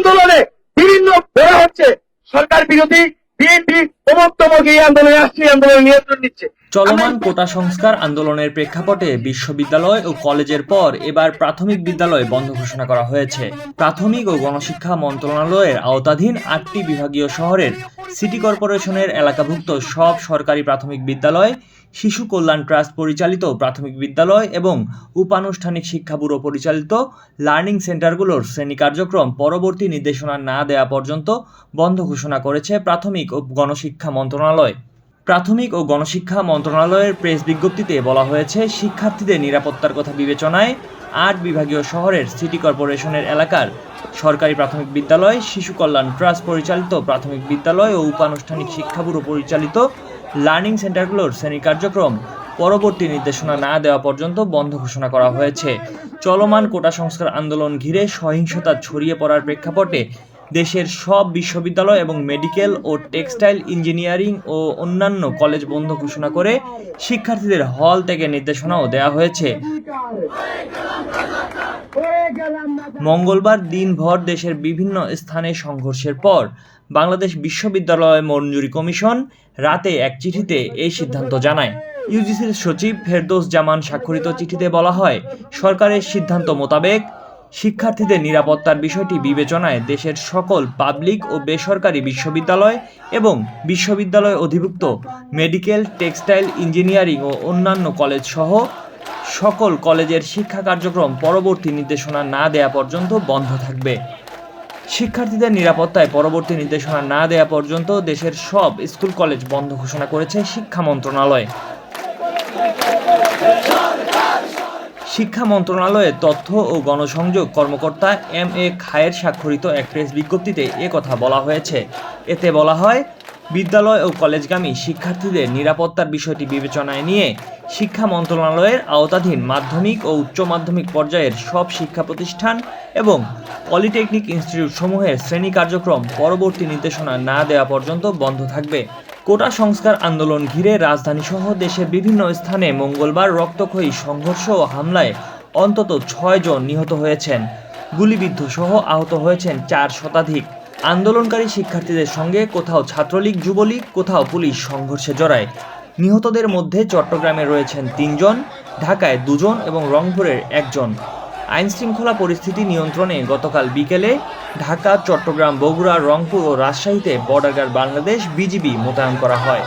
আন্দোলনে বিভিন্ন বলা হচ্ছে। সরকার বিরোধী বিএনপি অমুক এই আন্দোলনে আসছে আন্দোলনে নিয়ন্ত্রণ নিচ্ছে। চলমান কোটা সংস্কার আন্দোলনের প্রেক্ষাপটে বিশ্ববিদ্যালয় ও কলেজের পর এবার প্রাথমিক বিদ্যালয় বন্ধ ঘোষণা করা হয়েছে। প্রাথমিক ও গণশিক্ষা মন্ত্রণালয়ের আওতাধীন আটটি বিভাগীয় শহরের সিটি কর্পোরেশনের এলাকাভুক্ত সব সরকারি প্রাথমিক বিদ্যালয়, শিশু কল্যাণ ট্রাস্ট পরিচালিত প্রাথমিক বিদ্যালয় এবং উপানুষ্ঠানিক শিক্ষা ব্যুরো পরিচালিত লার্নিং সেন্টারগুলোর শ্রেণি কার্যক্রম পরবর্তী নির্দেশনা না দেওয়া পর্যন্ত বন্ধ ঘোষণা করেছে প্রাথমিক ও গণশিক্ষা মন্ত্রণালয়। প্রাথমিক ও গণশিক্ষা মন্ত্রণালয়ের প্রেস বিজ্ঞপ্তিতে বলা হয়েছে, শিক্ষার্থীদের নিরাপত্তার কথা বিবেচনায় আট বিভাগীয় শহরের সিটি কর্পোরেশনের এলাকার সরকারি প্রাথমিক বিদ্যালয়, শিশু কল্যাণ ট্রাস্ট পরিচালিত প্রাথমিক বিদ্যালয় ও উপানুষ্ঠানিক শিক্ষা ব্যুরো পরিচালিত লার্নিং সেন্টারগুলোর শ্রেণি কার্যক্রম পরবর্তী নির্দেশনা না দেওয়া পর্যন্ত বন্ধ ঘোষণা করা হয়েছে। চলমান কোটা সংস্কার আন্দোলন ঘিরে সহিংসতা ছড়িয়ে পড়ার প্রেক্ষাপটে দেশের সব বিশ্ববিদ্যালয় এবং মেডিকেল ও টেক্সটাইল ইঞ্জিনিয়ারিং ও অন্যান্য কলেজ বন্ধ ঘোষণা করে শিক্ষার্থীদের হল থেকে নির্দেশনাও দেওয়া হয়েছে। মঙ্গলবার দিনভর দেশের বিভিন্ন স্থানে সংঘর্ষের পর বাংলাদেশ বিশ্ববিদ্যালয় মঞ্জুরি কমিশন রাতে এক চিঠিতে এই সিদ্ধান্ত জানায়। ইউজিসির সচিব ফেরদৌস জামান স্বাক্ষরিত চিঠিতে বলা হয়, সরকারের সিদ্ধান্ত মোতাবেক শিক্ষার্থীদের নিরাপত্তার বিষয়টি বিবেচনায় দেশের সকল পাবলিক ও বেসরকারি বিশ্ববিদ্যালয় এবং বিশ্ববিদ্যালয় অধিভুক্ত মেডিকেল, টেক্সটাইল, ইঞ্জিনিয়ারিং ও অন্যান্য কলেজ সহ সকল কলেজের শিক্ষা কার্যক্রম পরবর্তী নির্দেশনা না দেয়া পর্যন্ত বন্ধ থাকবে। শিক্ষার্থীদের নিরাপত্তায় পরবর্তী নির্দেশনা না দেয়া পর্যন্ত দেশের সব স্কুল কলেজ বন্ধ ঘোষণা করেছে শিক্ষা মন্ত্রণালয়। শিক্ষা মন্ত্রণালয়ের তথ্য ও গণসংযোগ কর্মকর্তা এম এ খায়ের স্বাক্ষরিত এক প্রেস বিজ্ঞপ্তিতে এ কথা বলা হয়েছে। এতে বলা হয়, বিদ্যালয় ও কলেজগামী শিক্ষার্থীদের নিরাপত্তার বিষয়টি বিবেচনায় নিয়ে শিক্ষা মন্ত্রণালয়ের আওতাধীন মাধ্যমিক ও উচ্চ মাধ্যমিক পর্যায়ের সব শিক্ষা প্রতিষ্ঠান এবং পলিটেকনিক ইনস্টিটিউট সমূহের শ্রেণি কার্যক্রম পরবর্তী নির্দেশনা না দেওয়া পর্যন্ত বন্ধ থাকবে। কোটা সংস্কার আন্দোলন ঘিরে রাজধানী সহ দেশের বিভিন্ন স্থানে মঙ্গলবার রক্তক্ষয়ী সংঘর্ষ ও হামলায় অন্তত ছয় জন নিহত হয়েছেন। গুলিবিদ্ধ সহ আহত হয়েছেন চার শতাধিক। আন্দোলনকারী শিক্ষার্থীদের সঙ্গে কোথাও ছাত্রলীগ, যুবলীগ, কোথাও পুলিশ সংঘর্ষে জড়ায়। নিহতদের মধ্যে চট্টগ্রামে রয়েছেন তিনজন, ঢাকায় দুজন এবং রংপুরের একজন। আইনশৃঙ্খলা পরিস্থিতি নিয়ন্ত্রণে গতকাল বিকেলে ঢাকা চট্টগ্রাম বগুড়া রংপুর ও রাজশাহীতে বর্ডার গার্ড বাংলাদেশ বিজিবি মোতায়েন করা হয়।